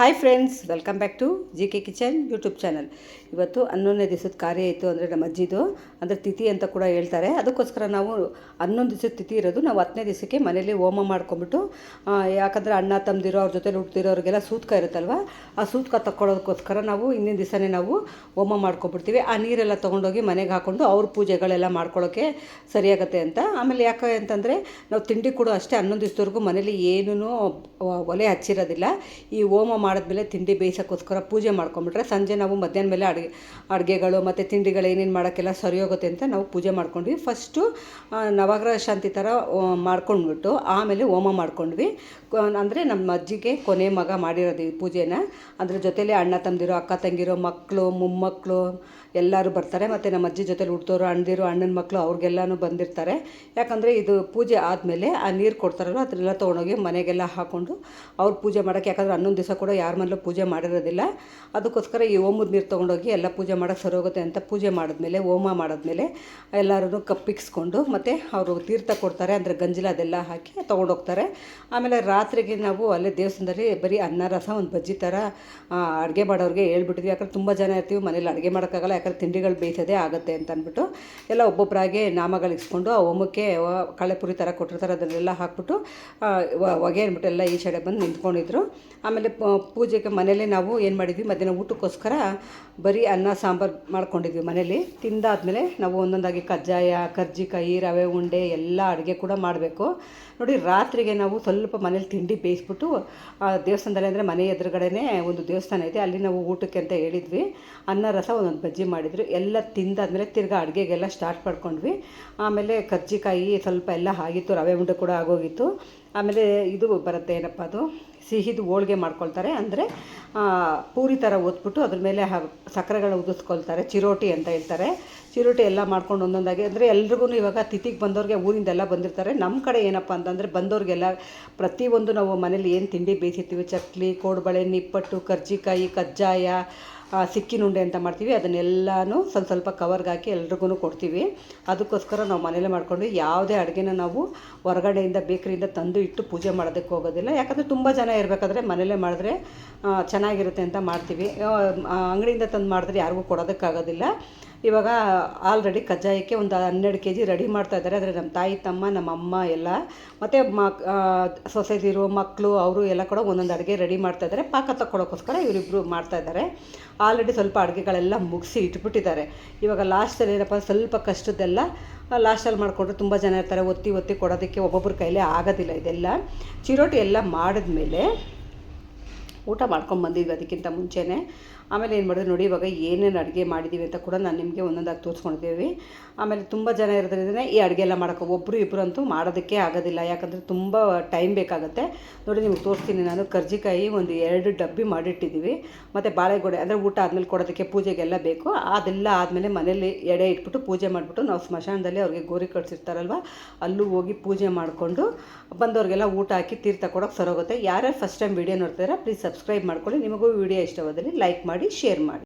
Hi friends welcome back to G K kitchen YouTube channel ಇವತ್ತು ಹನ್ನೊಂದನೇ ದಿವಸದ ಕಾರ್ಯ ಇತ್ತು ಅಂದರೆ ನಮ್ಮ ಅಜ್ಜಿದು, ಅಂದರೆ ತಿಥಿ ಅಂತ ಕೂಡ ಹೇಳ್ತಾರೆ. ಅದಕ್ಕೋಸ್ಕರ ನಾವು ಹನ್ನೊಂದು ದಿವಸದ ತಿಥಿ ಇರೋದು, ನಾವು ಹತ್ತನೇ ದಿವಸಕ್ಕೆ ಮನೇಲಿ ಹೋಮ ಮಾಡ್ಕೊಂಬಿಟ್ಟು ಯಾಕಂದರೆ ಅಣ್ಣ ತಮ್ಮದಿರೋ ಅವ್ರ ಜೊತೆ ಹುಟ್ಟಿರೋರಿಗೆಲ್ಲ ಸೂತ್ಕ ಇರುತ್ತಲ್ವ, ಆ ಸೂತ್ಕ ತಕ್ಕೊಳ್ಳೋದಕ್ಕೋಸ್ಕರ ನಾವು ಹಿಂದಿನ ದಿವಸನೇ ನಾವು ಹೋಮ ಮಾಡ್ಕೊಂಬಿಡ್ತೀವಿ ಆ ನೀರೆಲ್ಲ ತೊಗೊಂಡೋಗಿ ಮನೆಗೆ ಹಾಕ್ಕೊಂಡು ಅವ್ರ ಪೂಜೆಗಳೆಲ್ಲ ಮಾಡ್ಕೊಳ್ಳೋಕ್ಕೆ ಸರಿಯಾಗತ್ತೆ ಅಂತ. ಆಮೇಲೆ ಯಾಕೆ ಅಂತಂದರೆ, ನಾವು ತಿಂಡಿ ಕೂಡ ಅಷ್ಟೇ ಹನ್ನೊಂದು ದಿವಸದವರೆಗೂ ಮನೇಲಿ ಏನೂ ಒಲೆ ಹಚ್ಚಿರೋದಿಲ್ಲ. ಈ ಹೋಮ ಮಾಡಿದ್ಮೇಲೆ ತಿಂಡಿ ಬೇಯಿಸೋಕ್ಕೋಸ್ಕರ ಪೂಜೆ ಮಾಡ್ಕೊಂಬಿಟ್ರೆ ಸಂಜೆ ನಾವು ಮಧ್ಯಾಹ್ನ ಮೇಲೆ ಅಡುಗೆ, ಅಡುಗೆಗಳು ಮತ್ತು ತಿಂಡಿಗಳು ಏನೇನು ಮಾಡೋಕ್ಕೆಲ್ಲ ಸರಿ ಹೋಗುತ್ತೆ ಅಂತ ನಾವು ಪೂಜೆ ಮಾಡ್ಕೊಂಡ್ವಿ. ಫಸ್ಟು ನವಗ್ರಹ ಶಾಂತಿ ಥರ ಮಾಡ್ಕೊಂಡ್ಬಿಟ್ಟು ಆಮೇಲೆ ಹೋಮ ಮಾಡ್ಕೊಂಡ್ವಿ. ಅಂದರೆ ನಮ್ಮ ಅಜ್ಜಿಗೆ ಕೊನೆ ಮಗ ಮಾಡಿರೋದು ಈ ಪೂಜೆನ. ಅದ್ರ ಜೊತೇಲಿ ಅಣ್ಣ ತಂದಿರೋ ಅಕ್ಕ ತಂಗಿರೋ ಮಕ್ಕಳು ಮೊಮ್ಮಕ್ಕಳು ಎಲ್ಲರೂ ಬರ್ತಾರೆ. ಮತ್ತು ನಮ್ಮ ಅಜ್ಜಿ ಜೊತೆಲಿ ಹುಡ್ತೋರು ಅಣ್ಣದಿರು, ಅಣ್ಣನ ಮಕ್ಕಳು ಅವ್ರಿಗೆಲ್ಲನೂ ಬಂದಿರ್ತಾರೆ. ಯಾಕಂದರೆ ಇದು ಪೂಜೆ ಆದಮೇಲೆ ಆ ನೀರು ಕೊಡ್ತಾರಲ್ಲ ಅದನ್ನೆಲ್ಲ ತೊಗೊಂಡೋಗಿ ಮನೆಗೆಲ್ಲ ಹಾಕ್ಕೊಂಡು ಅವ್ರು ಪೂಜೆ ಮಾಡೋಕ್ಕೆ ಯಾಕಂದರೆ ಹನ್ನೊಂದು ದಿವಸ ಕೂಡ ಯಾರ ಮನೇಲೂ ಪೂಜೆ ಮಾಡಿರೋದಿಲ್ಲ. ಅದಕ್ಕೋಸ್ಕರ ಈ ಓಮದ ನೀರು ತೊಗೊಂಡೋಗಿ ಎಲ್ಲ ಪೂಜೆ ಮಾಡೋಕ್ಕೆ ಸರಿ ಹೋಗುತ್ತೆ ಅಂತ ಪೂಜೆ ಮಾಡಿದ್ಮೇಲೆ, ಹೋಮ ಮಾಡಿದ್ಮೇಲೆ ಎಲ್ಲರೂ ಕಪ್ಪಿಕ್ಸ್ಕೊಂಡು ಮತ್ತು ಅವರು ತೀರ್ಥ ಕೊಡ್ತಾರೆ, ಅಂದರೆ ಗಂಜಲ ಅದೆಲ್ಲ ಹಾಕಿ ತೊಗೊಂಡೋಗ್ತಾರೆ. ಆಮೇಲೆ ರಾತ್ರಿಗೆ ನಾವು ಅಲ್ಲೇ ದೇವಸ್ಥಾನದಲ್ಲಿ ಬರೀ ಅನ್ನ, ರಸ, ಒಂದು ಬಜ್ಜಿ ಥರ ಅಡುಗೆ ಮಾಡೋರಿಗೆ ಹೇಳ್ಬಿಟ್ಟಿದ್ವಿ. ಯಾಕಂದ್ರೆ ತುಂಬ ಜನ ಇರ್ತೀವಿ, ಮನೇಲಿ ಅಡುಗೆ ಮಾಡೋಕ್ಕಾಗಲ್ಲ, ಯಾಕಂದ್ರೆ ತಿಂಡಿಗಳು ಬೇಯಿಸೋದೇ ಆಗುತ್ತೆ ಅಂತ ಅಂದ್ಬಿಟ್ಟು ಎಲ್ಲ ಒಬ್ಬೊಬ್ಬರಾಗೆ ನಾಮಗಳು ಇಸ್ಕೊಂಡು ಆ ಹೋಮಕ್ಕೆ ಕಳೆಪುರಿ ಥರ ಕೊಟ್ಟಿರ್ತಾರೆ, ಅದನ್ನೆಲ್ಲ ಹಾಕ್ಬಿಟ್ಟು ಹೊಗೆ ಅಂದ್ಬಿಟ್ಟು ಎಲ್ಲ ಈ ಸೈಡೆ ಬಂದು ನಿಂತ್ಕೊಂಡಿದ್ರು. ಆಮೇಲೆ ಪೂಜೆಗೆ ಮನೇಲಿ ನಾವು ಏನು ಮಾಡಿದ್ವಿ? ಮಧ್ಯಾಹ್ನ ಊಟಕ್ಕೋಸ್ಕರ ಬರೀ ಅನ್ನ, ಸಾಂಬಾರು ಮಾಡ್ಕೊಂಡಿದ್ವಿ ಮನೇಲಿ ತಿಂದಾದಮೇಲೆ ನಾವು ಒಂದೊಂದಾಗಿ ಕಜ್ಜಾಯ, ಕರ್ಜಿಕಾಯಿ, ರವೆ ಉಂಡೆ ಎಲ್ಲ ಅಡುಗೆ ಕೂಡ ಮಾಡಬೇಕು. ನೋಡಿ, ರಾತ್ರಿಗೆ ನಾವು ಸ್ವಲ್ಪ ಮನೇಲಿ ತಿಂಡಿ ಬೇಯಿಸ್ಬಿಟ್ಟು, ಆ ದೇವಸ್ಥಾನದಲ್ಲಿ ಅಂದರೆ ಮನೆ ಎದುರುಗಡೆನೇ ಒಂದು ದೇವಸ್ಥಾನ ಇದೆ ಅಲ್ಲಿ ನಾವು ಊಟಕ್ಕೆ ಅಂತ ಹೇಳಿದ್ವಿ. ಅನ್ನ, ರಸ ಒಂದೊಂದು ಬಜ್ಜಿ ಮಾಡಿದ್ರು. ಎಲ್ಲ ತಿಂದಾದಮೇಲೆ ತಿರ್ಗಿ ಅಡುಗೆಗೆಲ್ಲ ಸ್ಟಾರ್ಟ್ ಮಾಡ್ಕೊಂಡ್ವಿ. ಆಮೇಲೆ ಕರ್ಜಿಕಾಯಿ ಸ್ವಲ್ಪ ಎಲ್ಲ ಆಗಿತ್ತು, ರವೆ ಉಂಡೆ ಕೂಡ ಆಗೋಗಿತ್ತು. ಆಮೇಲೆ ಇದು ಬರುತ್ತೆ ಏನಪ್ಪ ಅದು? ಸಿಹಿದು ಹೋಳ್ಗೆ ಮಾಡ್ಕೊಳ್ತಾರೆ. ಅಂದರೆ ಪೂರಿ ಥರ ಒತ್ಬಿಟ್ಟು ಅದ್ರ ಮೇಲೆ ಹ ಸಕ್ಕರೆಗಳ ಉದಿಸ್ಕೊಳ್ತಾರೆ. ಚಿರೋಟಿ ಅಂತ ಹೇಳ್ತಾರೆ. ಚಿರೋಟಿ ಎಲ್ಲ ಮಾಡ್ಕೊಂಡು ಒಂದೊಂದಾಗಿ. ಅಂದರೆ ಎಲ್ರಿಗೂ ಇವಾಗ ತಿಥಿಗೆ ಬಂದವ್ರಿಗೆ ಊರಿಂದೆಲ್ಲ ಬಂದಿರ್ತಾರೆ. ನಮ್ಮ ಕಡೆ ಏನಪ್ಪ ಅಂತಂದರೆ ಬಂದವ್ರಿಗೆಲ್ಲ ಪ್ರತಿಯೊಂದು ನಾವು ಮನೇಲಿ ಏನು ತಿಂಡಿ ಬೇಯಿಸಿರ್ತೀವಿ? ಚಕ್ಲಿ, ಕೋಡುಬಳೆ, ನಿಪ್ಪಟ್ಟು, ಕರ್ಜಿಕಾಯಿ, ಕಜ್ಜಾಯ ಸಿಕ್ಕಿನುಂಡೆ ಅಂತ ಮಾಡ್ತೀವಿ. ಅದನ್ನೆಲ್ಲನೂ ಸ್ವಲ್ಪ ಸ್ವಲ್ಪ ಕವರ್ಗೆ ಹಾಕಿ ಎಲ್ರಿಗೂ ಕೊಡ್ತೀವಿ. ಅದಕ್ಕೋಸ್ಕರ ನಾವು ಮನೇಲೇ ಮಾಡ್ಕೊಂಡು ಯಾವುದೇ ಅಡುಗೆನ ನಾವು ಹೊರಗಡೆಯಿಂದ, ಬೇಕರಿಯಿಂದ ತಂದು ಇಟ್ಟು ಪೂಜೆ ಮಾಡೋದಕ್ಕೆ ಹೋಗೋದಿಲ್ಲ. ಯಾಕಂದರೆ ತುಂಬ ಜನ ಇರಬೇಕಾದ್ರೆ ಮನೇಲೇ ಮಾಡಿದ್ರೆ ಚೆನ್ನಾಗಿರುತ್ತೆ ಅಂತ ಮಾಡ್ತೀವಿ. ಅಂಗಡಿಯಿಂದ ತಂದು ಮಾಡಿದ್ರೆ ಯಾರಿಗೂ ಕೊಡೋದಕ್ಕಾಗೋದಿಲ್ಲ. ಇವಾಗ ಆಲ್ರೆಡಿ ಕಜ್ಜಾಯಕ್ಕೆ ಒಂದು ಹನ್ನೆರಡು ಕೆ ಜಿ ರೆಡಿ ಮಾಡ್ತಾ ಇದ್ದಾರೆ. ಆದರೆ ನಮ್ಮ ತಾಯಿ, ತಮ್ಮ, ನಮ್ಮ ಅಮ್ಮ ಎಲ್ಲ, ಮತ್ತು ಮಕ್ ಸೊಸೈಟಿರು ಮಕ್ಕಳು ಅವರು ಎಲ್ಲ ಕೂಡ ಒಂದೊಂದು ಅಡುಗೆ ರೆಡಿ ಮಾಡ್ತಾ ಇದ್ದಾರೆ. ಪಾಕ ತಕ್ಕೊಳ್ಳೋಕ್ಕೋಸ್ಕರ ಇವರಿಬ್ಬರು ಮಾಡ್ತಾ ಇದ್ದಾರೆ. ಆಲ್ರೆಡಿ ಸ್ವಲ್ಪ ಅಡುಗೆಗಳೆಲ್ಲ ಮುಗಿಸಿ ಇಟ್ಬಿಟ್ಟಿದ್ದಾರೆ. ಇವಾಗ ಲಾಸ್ಟಲ್ಲಿ ಏನಪ್ಪ, ಸ್ವಲ್ಪ ಕಷ್ಟದ್ದೆಲ್ಲ ಲಾಸ್ಟಲ್ಲಿ ಮಾಡಿಕೊಂಡ್ರೆ ತುಂಬ ಜನ ಇರ್ತಾರೆ. ಒತ್ತಿ ಒತ್ತಿ ಕೊಡೋದಕ್ಕೆ ಒಬ್ಬೊಬ್ಬರ ಕೈಲೇ ಆಗೋದಿಲ್ಲ ಇದೆಲ್ಲ. ಚಿರೋಟಿ ಎಲ್ಲ ಮಾಡಿದ್ಮೇಲೆ ಊಟ ಮಾಡ್ಕೊಂಡು ಬಂದಿದ್ವಿ ಅದಕ್ಕಿಂತ ಮುಂಚೆನೇ. ಆಮೇಲೆ ಏನು ಮಾಡಿದ್ರು ನೋಡಿ, ಇವಾಗ ಏನೇನು ಅಡುಗೆ ಮಾಡಿದ್ದೀವಿ ಅಂತ ಕೂಡ ನಾನು ನಿಮಗೆ ಒಂದೊಂದಾಗಿ ತೋರಿಸ್ಕೊಂಡಿದ್ದೀವಿ. ಆಮೇಲೆ ತುಂಬ ಜನ ಇರೋದ್ರಿಂದ ಈ ಅಡುಗೆ ಎಲ್ಲ ಮಾಡೋಕೆ ಒಬ್ಬರು ಇಬ್ಬರು ಅಂತೂ ಮಾಡೋದಕ್ಕೆ ಆಗೋದಿಲ್ಲ. ಯಾಕಂದರೆ ತುಂಬ ಟೈಮ್ ಬೇಕಾಗುತ್ತೆ. ನೋಡಿ, ನಿಮ್ಗೆ ತೋರಿಸ್ತೀನಿ ನಾನು. ಕರ್ಜಿಕಾಯಿ ಒಂದು ಎರಡು ಡಬ್ಬಿ ಮಾಡಿಟ್ಟಿದ್ದೀವಿ. ಮತ್ತು ಬಾಳೆಗೊಡೆ, ಅಂದರೆ ಊಟ ಆದಮೇಲೆ ಕೊಡೋದಕ್ಕೆ ಪೂಜೆಗೆಲ್ಲ ಬೇಕು. ಅದೆಲ್ಲ ಆದಮೇಲೆ ಮನೇಲಿ ಎಡೆ ಇಟ್ಬಿಟ್ಟು ಪೂಜೆ ಮಾಡಿಬಿಟ್ಟು ನಾವು ಸ್ಮಶಾನದಲ್ಲಿ ಅವ್ರಿಗೆ ಗೋರಿ ಕಟ್ಸಿರ್ತಾರಲ್ವ ಅಲ್ಲೂ ಹೋಗಿ ಪೂಜೆ ಮಾಡಿಕೊಂಡು ಬಂದವ್ರಿಗೆಲ್ಲ ಊಟ ಹಾಕಿ ತೀರ್ಥ ಕೊಡೋಕೆ ಸರೋಗುತ್ತೆ. ಯಾರ್ಯಾರು ಫಸ್ಟ್ ಟೈಮ್ ವೀಡಿಯೋ ನೋಡ್ತಾರೆ ಪ್ಲೀಸ್ ಸಬ್ಸ್ಕ್ರೈಬ್ ಮಾಡ್ಕೊಳ್ಳಿ. ನಿಮಗೂ ವಿಡಿಯೋ ಇಷ್ಟವಾದಲ್ಲಿ ಲೈಕ್ ಮಾಡಿ ಶೇರ್ ಮಾಡಿ.